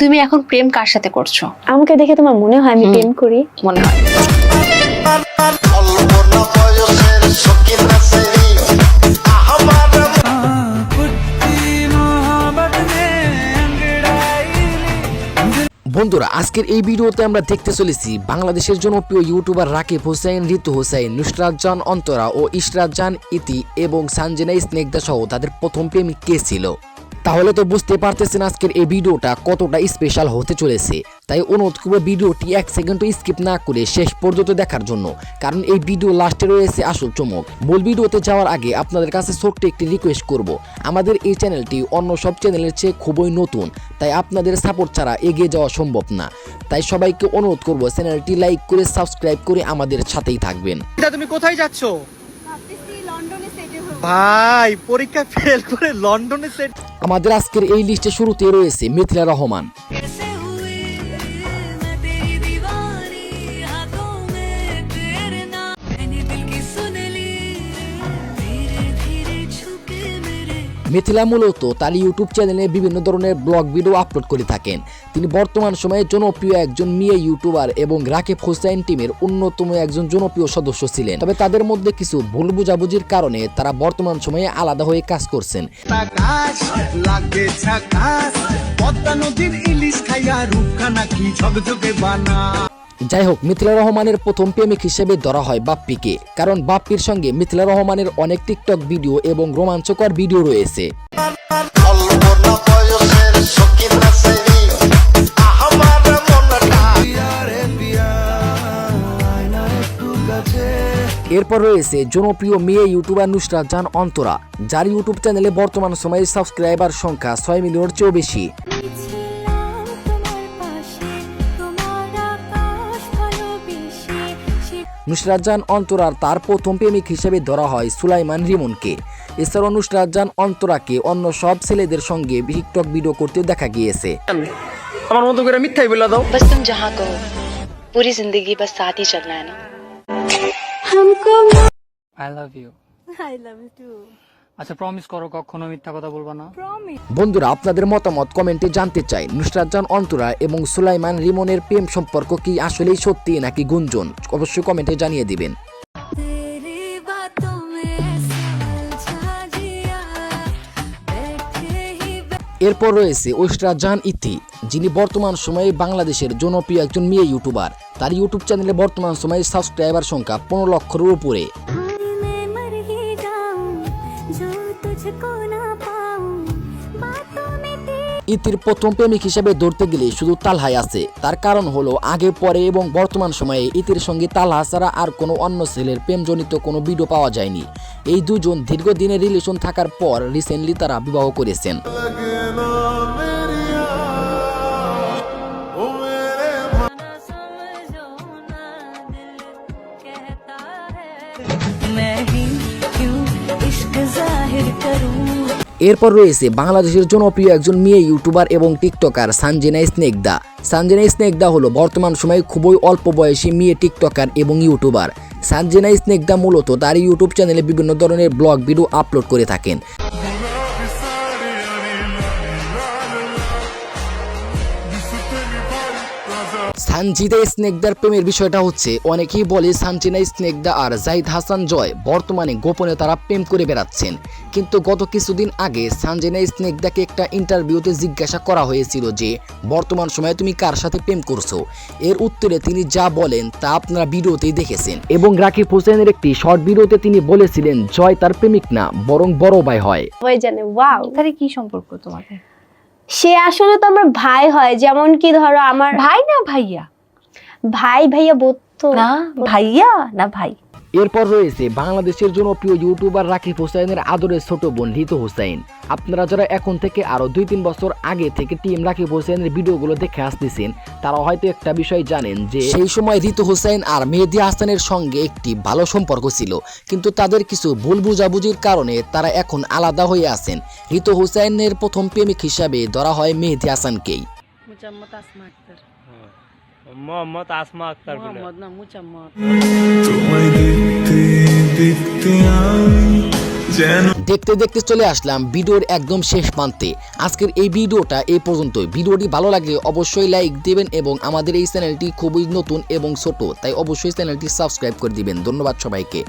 তুমি এখন প্রেম কার সাথে করছ? আমাকে দেখে তোমার মনে হয় আমি প্রেম করি? মনে হয়। বন্ধুরা আজকের এই ভিডিওতে আমরা দেখতে চলেছি বাংলাদেশের জনপ্রিয় ইউটিউবার রাকিব হোসেন ঋতু হোসেন নুসরাত জান অন্তরা ও ইশরাত জান ইতি এবং সানজেনা স্নেকদা সহ তাদের প্রথম প্রেমিক কে ছিল? তাহলে তো বুঝতে পারতেছেন আজকের এই ভিডিওটা কতটা স্পেশাল হতে চলেছে। তাই অনুরোধ করব ভিডিওটি এক সেকেন্ডও স্কিপ না করে শেষ পর্যন্ত দেখার জন্য কারণ এই ভিডিও লাস্টে রয়েছে আসল চমক। মূল ভিডিওতে যাওয়ার আগে আপনাদের কাছে ছোট্ট একটি রিকোয়েস্ট করব। আমাদের এই চ্যানেলটি অন্য সব চ্যানেলের চেয়ে খুবই নতুন তাই আপনাদের সাপোর্ট ছাড়া এগিয়ে যাওয়া সম্ভব না। তাই সবাইকে অনুরোধ করব চ্যানেলটি লাইক করে সাবস্ক্রাইব করে আমাদের সাথেই থাকবেন। তুমি কোথায় যাচ্ছ? ভাই পরীক্ষা ফেল করে লন্ডনে সেট আমাদের আজকের এই লিস্টে শুরুতে রয়েছে মিথিলা রহমান। মিথিলা মূলত তার ইউটিউব চ্যানেলে বিভিন্ন ধরনের ব্লগ ভিডিও আপলোড করে থাকেন। তিনি বর্তমান সময়ে জনপ্রিয় একজন মেয়ে ইউটিউবার এবং রাকিব হোসেন টিমের অন্যতম একজন জনপ্রিয় সদস্য ছিলেন। তবে তাদের মধ্যে কিছু ভুল বুঝাবুঝির কারণে তারা বর্তমান সময়ে আলাদা হয়ে কাজ করছেন। যাই হোক মিথিলা রহমানের প্রথম প্রেমিক হিসেবে ধরা হয় বাপ্পিকে, কারণ বাপ্পির সঙ্গে মিথিলা রহমানের অনেক টিকটক ভিডিও এবং রোমাঞ্চকর ভিডিও রয়েছে। এরপর রয়েছে জনপ্রিয় মেয়ে ইউটিউবার নুসরাত জান অন্তরা, যার ইউটিউব চ্যানেলে বর্তমান সময়ে সাবস্ক্রাইবার সংখ্যা ছয় মিলিয়নের চেয়েও বেশি। নুসরাজান অন্তরার তার প্রথম প্রেমিক হিসেবে ধরা হয় সুলাইমান রিমনকে। এছাড়াও নুসরাজান অন্তরাকে অন্য সব ছেলেদের সঙ্গে টিকটক ভিডিও করতে দেখা গিয়েছে। আমার মতো করে মিথ্যাই বলে দাও। বাস তুমি যাহা পুরি বাস সাথ হি চলনা হ্যায় না I love you I love you too আচ্ছা প্রমিস করো কখনো মিথ্যা কথা বলবা না। বন্ধুরা আপনাদের মতামত কমেন্টে জানতে চাই নুসরাত জান অন্তরা এবং সুলাইমান রিমনের প্রেম সম্পর্ক কি আসলেই সত্যি নাকি গুঞ্জন? অবশ্যই কমেন্টে জানিয়ে দিবেন। এরপর রয়েছে ঐশরা জান ইতি যিনি বর্তমান সময়ে বাংলাদেশের জনপ্রিয় একজন মেয়ে ইউটিউবার। তার ইউটিউব চ্যানেলে বর্তমান সময়ে সাবস্ক্রাইবার সংখ্যা পনেরো লক্ষর উপরে। ইতির প্রথম প্রেমিক হিসেবে ধরতে গেলে শুধু তালহাই আছে। তার কারণ হলো আগে পরে এবং বর্তমান সময়ে ইতির সঙ্গে তালহা ছাড়া আর কোনো অন্য ছেলের প্রেমজনিত কোনো ভিডিও পাওয়া যায়নি। এই দুজন দীর্ঘদিনের রিলেশন থাকার পর রিসেন্টলি তারা বিবাহ করেছেন। এরপর রয়েছে বাংলাদেশের জনপ্রিয় একজন মেয়ে ইউটিউবার এবং টিকটকার সানজেনা স্নেকদা সানজেনা স্নেকদা হলো বর্তমান সময়ে খুবই অল্প বয়সী মেয়ে টিকটকার এবং ইউটিউবার। সানজেনা স্নেকদা মূলত তার ইউটিউব চ্যানেলে বিভিন্ন ধরনের ব্লগ, ভিডিও আপলোড করে থাকেন। সানজিদা স্নেকদার প্রেমের বিষয়টা হচ্ছে অনেকেই বলে সানজিনা স্নেকদা আর জাহিদ হাসান জয় বর্তমানে গোপনে তারা প্রেম করে বেড়াচ্ছেন। কিন্তু গত কিছুদিন আগে সানজিনা স্নেকদাকে একটা ইন্টারভিউতে জিজ্ঞাসা করা হয়েছিল যে বর্তমান সময়ে তুমি কার সাথে প্রেম করছ? এর উত্তরে তিনি যা বলেন তা আপনারা ভিডিওতেই দেখেছেন। এবং রাকিব হোসেনের একটি শর্ট ভিডিওতে তিনি বলেছিলেন জয় তার প্রেমিক না বরং বড় ভাই হয়। সবাই জানে ওয়াও। তাহলে কি সম্পর্ক তোমাদের? সে আসলে তো আমার ভাই হয় যেমন কি ধরো আমার ভাই না ভাইয়া? ভাই ভাইয়া বোধ না ভাইয়া না ভাই? এরপর রয়েছে বাংলাদেশের জনপ্রিয় ইউটিউবার রাকিব হোসাইনের আদরের ছোট বোন ঋতু হোসাইন। আপনারা যারা এখন থেকে আরও দুই তিন বছর আগে থেকে টিম রাকিব হোসেনের ভিডিওগুলো দেখে আসতেছেন তারা হয়তো একটা বিষয় জানেন যে সেই সময় ঋতু হোসেন আর মেহেদি হাসানের সঙ্গে একটি ভালো সম্পর্ক ছিল কিন্তু তাদের কিছু ভুল বুঝাবুঝির কারণে তারা এখন আলাদা হয়ে আছেন। ঋতু হোসেনের প্রথম প্রেমিক হিসাবে ধরা হয় মেহেদি হাসানকেই। মোহাম্মদ আসমা আক্তার মোহাম্মদ না মুচাম্মদ। তোমায় দেখতে দেখতে আমি দেখতে দেখতে চলে আসলাম ভিডিওর একদম শেষ প্রান্তে। আজকের এই ভিডিওটা এই পর্যন্ত ভিডিওটি ভালো লাগলে অবশ্যই লাইক দেবেন এবং আমাদের এই চ্যানেলটি খুবই নতুন এবং ছোট তাই অবশ্যই চ্যানেলটি সাবস্ক্রাইব করে দিবেন। ধন্যবাদ সবাইকে।